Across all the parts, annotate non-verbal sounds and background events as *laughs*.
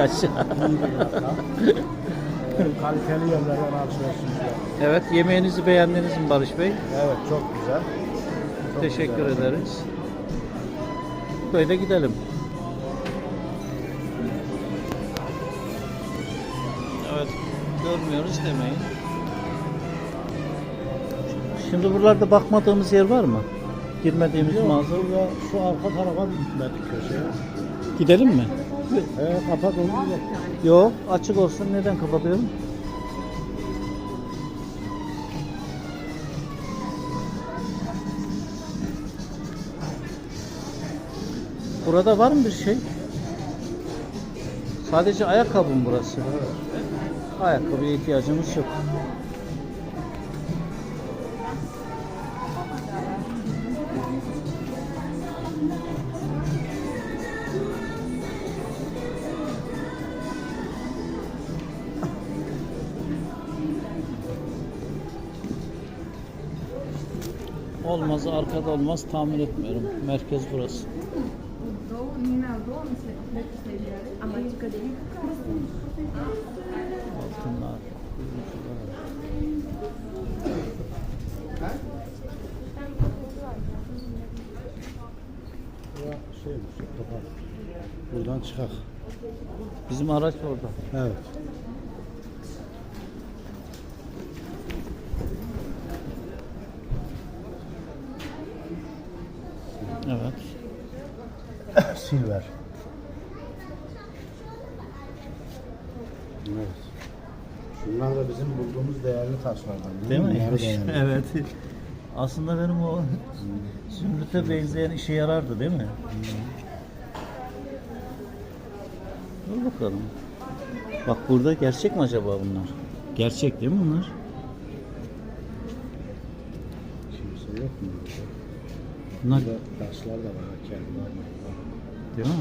bir aşağı. Ee, kaliteli yerlerden alışverişimiz Evet yemeğinizi beğendiniz mi Barış Bey? Evet çok güzel. Çok Teşekkür güzel. ederiz. Böyle gidelim. Evet, görmüyoruz demeyin. Şimdi buralarda bakmadığımız yer var mı? Girmediğimiz Yok, mağaza. şu arka tarafa gitmedik köşeye. Gidelim mi? Evet kapat onu. Yok, açık olsun. Neden kapatıyorum? Burada var mı bir şey? Sadece ayakkabı mı burası? Ayakkabıya ihtiyacımız yok. Olmaz arkada olmaz tahmin etmiyorum. Merkez burası. Altınlar. Şeymiş kapat. Buradan çıkak. Bizim araç orada. Evet. Silver. Evet. Şunlar da bizim bulduğumuz değerli taşlardan. Değil mi? Bunlar değerli. *laughs* evet. Aslında benim o zümrüte benzeyen işe yarardı değil mi? Dur bakalım. Bak burada gerçek mi acaba bunlar? Gerçek değil mi bunlar? Kimse yok mu? Bunlar Burada taşlar da var. Kendi değil mi?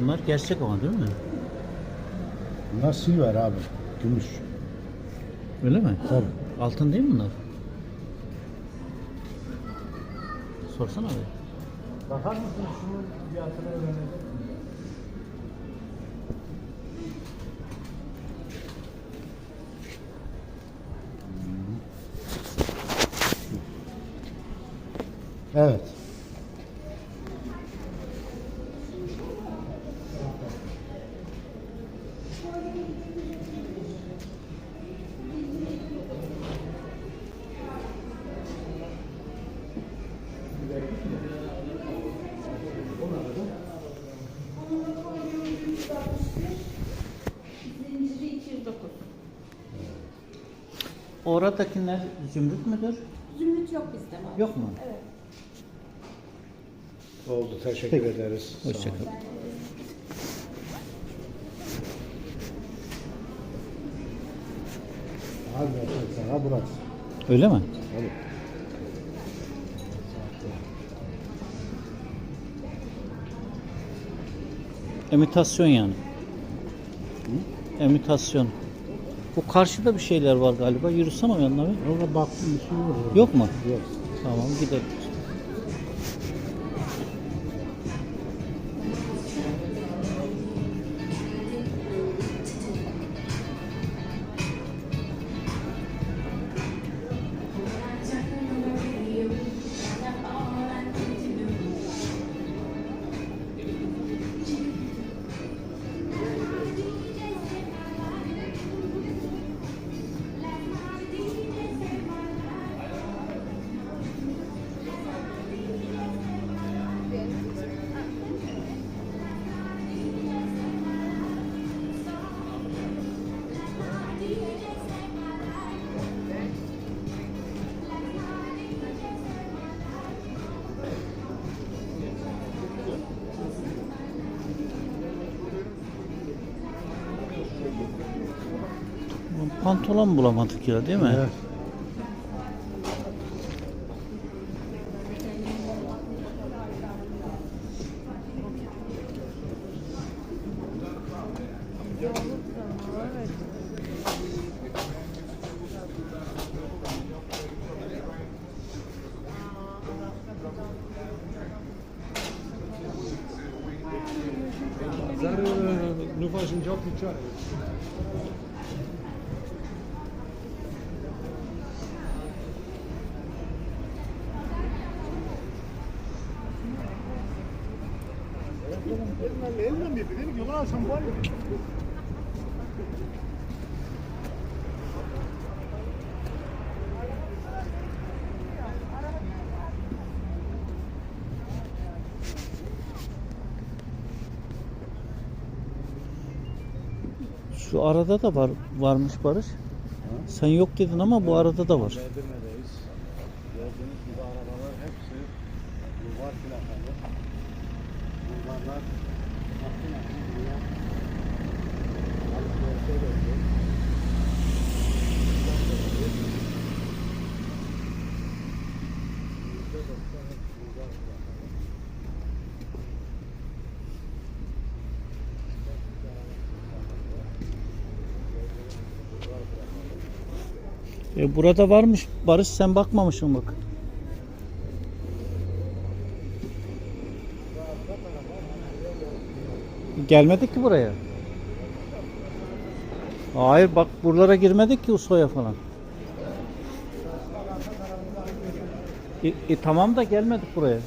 Bunlar gerçek ama değil mi? Bunlar silver abi. Gümüş. Öyle mi? Tabii. Altın değil mi bunlar? Sorsana be. Bakar mısın şunun fiyatını öğrenelim. Evet. Oradakiler zümrüt müdür? Zümrüt yok bizde maalesef. Yok mu? Evet. Oldu. Teşekkür ederiz. Sağ olun. Hoşçakalın. Sana burası. Öyle mi? Tabii. Emitasyon yani. Emitasyon. Bu karşıda bir şeyler var galiba. Yürüsene o yanına bir. Orada baktım bir şey yok. Yok mu? Yok. Tamam gidelim. pantolon bulamadık ya değil mi? Evet. Zar, nu faci un job picioare. Elden birbirlerini yola alsam var ya. Şu arada da var varmış Barış. Ha? Sen yok dedin ama bu arada da var. Verdirmedeyiz. Gördüğünüz gibi arabalar hepsi var plakalı. Plakalı. E, burada varmış Barış sen bakmamışsın bak. Gelmedik ki buraya. Hayır bak buralara girmedik ki Uso'ya falan. E, e, tamam da gelmedik buraya.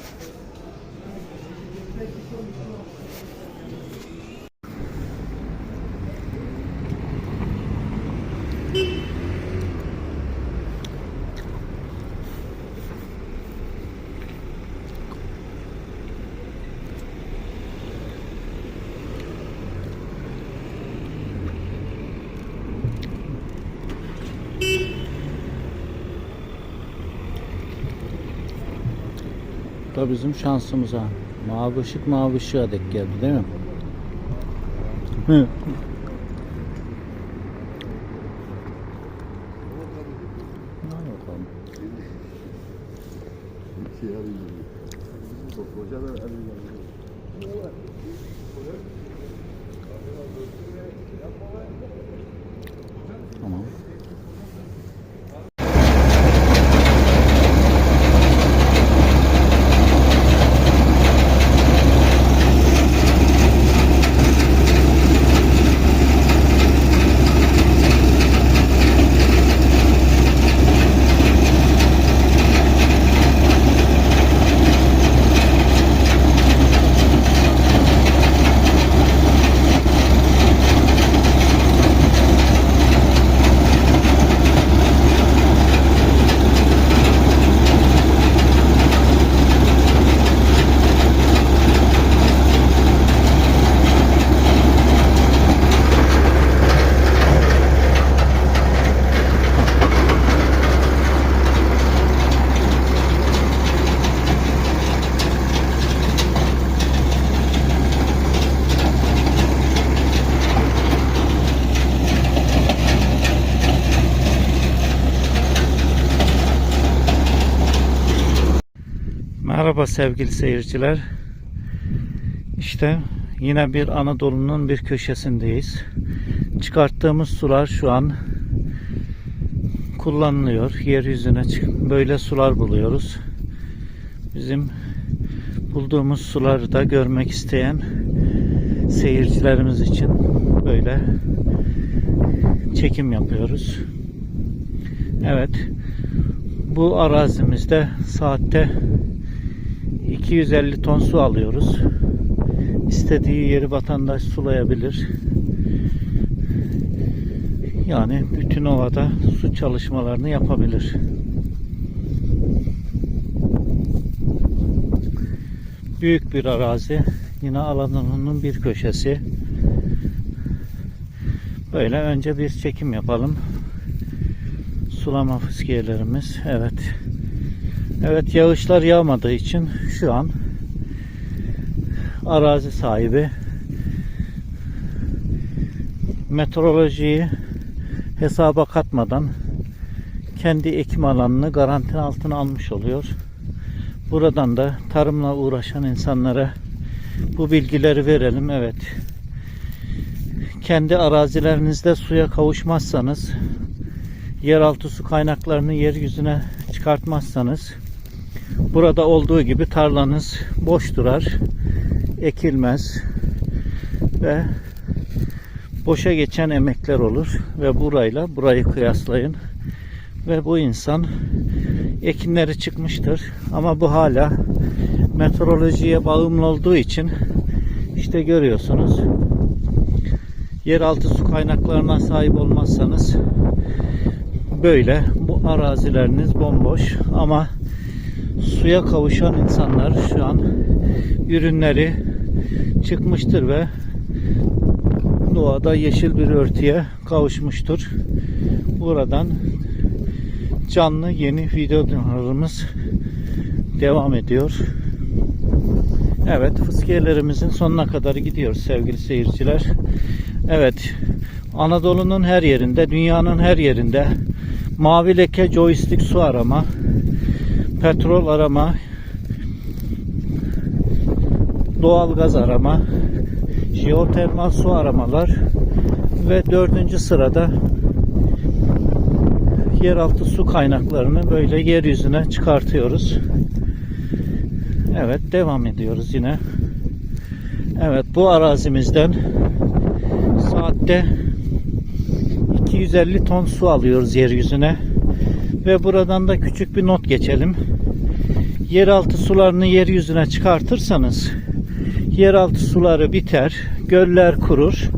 Bu da bizim şansımıza. Mavi ışık mavi ışığa denk geldi değil mi? Merhaba sevgili seyirciler. İşte yine bir Anadolu'nun bir köşesindeyiz. Çıkarttığımız sular şu an kullanılıyor. Yeryüzüne böyle sular buluyoruz. Bizim bulduğumuz suları da görmek isteyen seyircilerimiz için böyle çekim yapıyoruz. Evet. Bu arazimizde saatte 250 ton su alıyoruz. İstediği yeri vatandaş sulayabilir. Yani bütün ovada su çalışmalarını yapabilir. Büyük bir arazi. Yine alanının bir köşesi. Böyle önce bir çekim yapalım. Sulama fıskiyelerimiz. Evet. Evet yağışlar yağmadığı için şu an arazi sahibi meteorolojiyi hesaba katmadan kendi ekim alanını garanti altına almış oluyor. Buradan da tarımla uğraşan insanlara bu bilgileri verelim. Evet. Kendi arazilerinizde suya kavuşmazsanız yeraltı su kaynaklarını yeryüzüne çıkartmazsanız burada olduğu gibi tarlanız boş durar ekilmez ve boşa geçen emekler olur ve burayla burayı kıyaslayın ve bu insan ekinleri çıkmıştır. Ama bu hala meteorolojiye bağımlı olduğu için işte görüyorsunuz yeraltı su kaynaklarına sahip olmazsanız böyle bu arazileriniz bomboş. Ama suya kavuşan insanlar şu an ürünleri çıkmıştır ve doğada yeşil bir örtüye kavuşmuştur. Buradan canlı yeni videolarımız devam ediyor. Evet fıskiyelerimizin sonuna kadar gidiyoruz sevgili seyirciler. Evet Anadolu'nun her yerinde, dünyanın her yerinde mavi leke joystick su arama, petrol arama, doğal gaz arama, jeotermal su aramalar ve dördüncü sırada yeraltı su kaynaklarını böyle yeryüzüne çıkartıyoruz. Evet devam ediyoruz yine. Evet bu arazimizden saatte 250 ton su alıyoruz yeryüzüne. Ve buradan da küçük bir not geçelim. Yeraltı sularını yeryüzüne çıkartırsanız yeraltı suları biter, göller kurur.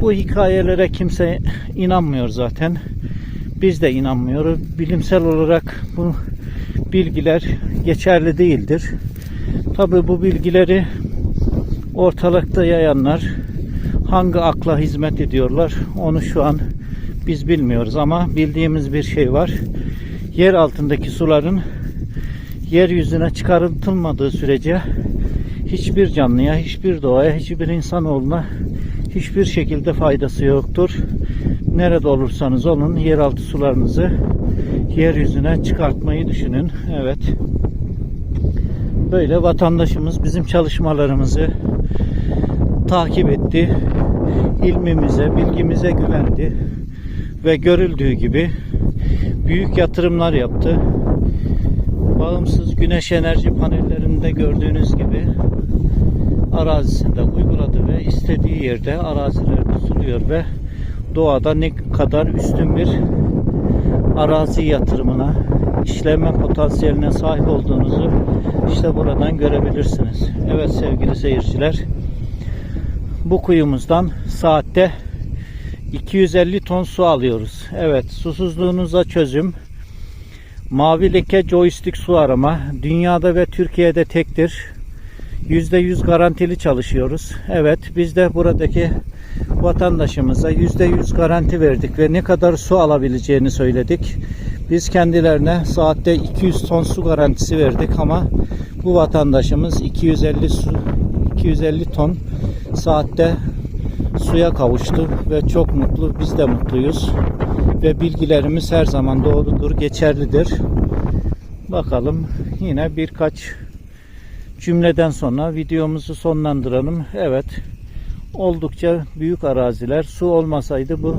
Bu hikayelere kimse inanmıyor zaten. Biz de inanmıyoruz. Bilimsel olarak bu bilgiler geçerli değildir. Tabi bu bilgileri ortalıkta yayanlar hangi akla hizmet ediyorlar onu şu an biz bilmiyoruz ama bildiğimiz bir şey var. Yer altındaki suların yeryüzüne çıkartılmadığı sürece hiçbir canlıya, hiçbir doğaya, hiçbir insanoğluna hiçbir şekilde faydası yoktur. Nerede olursanız olun yeraltı sularınızı yeryüzüne çıkartmayı düşünün. Evet. Böyle vatandaşımız bizim çalışmalarımızı takip etti. İlmimize, bilgimize güvendi ve görüldüğü gibi büyük yatırımlar yaptı. Bağımsız güneş enerji panellerinde gördüğünüz gibi arazisinde uyguladı ve istediği yerde arazilerini suluyor ve doğada ne kadar üstün bir arazi yatırımına işleme potansiyeline sahip olduğunuzu işte buradan görebilirsiniz. Evet sevgili seyirciler bu kuyumuzdan saatte 250 ton su alıyoruz. Evet susuzluğunuza çözüm. Mavi leke joystick su arama dünyada ve Türkiye'de tektir. %100 garantili çalışıyoruz. Evet biz de buradaki vatandaşımıza %100 garanti verdik ve ne kadar su alabileceğini söyledik. Biz kendilerine saatte 200 ton su garantisi verdik ama bu vatandaşımız 250 su 250 ton saatte suya kavuştu ve çok mutlu. Biz de mutluyuz. Ve bilgilerimiz her zaman doğrudur, geçerlidir. Bakalım yine birkaç cümleden sonra videomuzu sonlandıralım. Evet. Oldukça büyük araziler. Su olmasaydı bu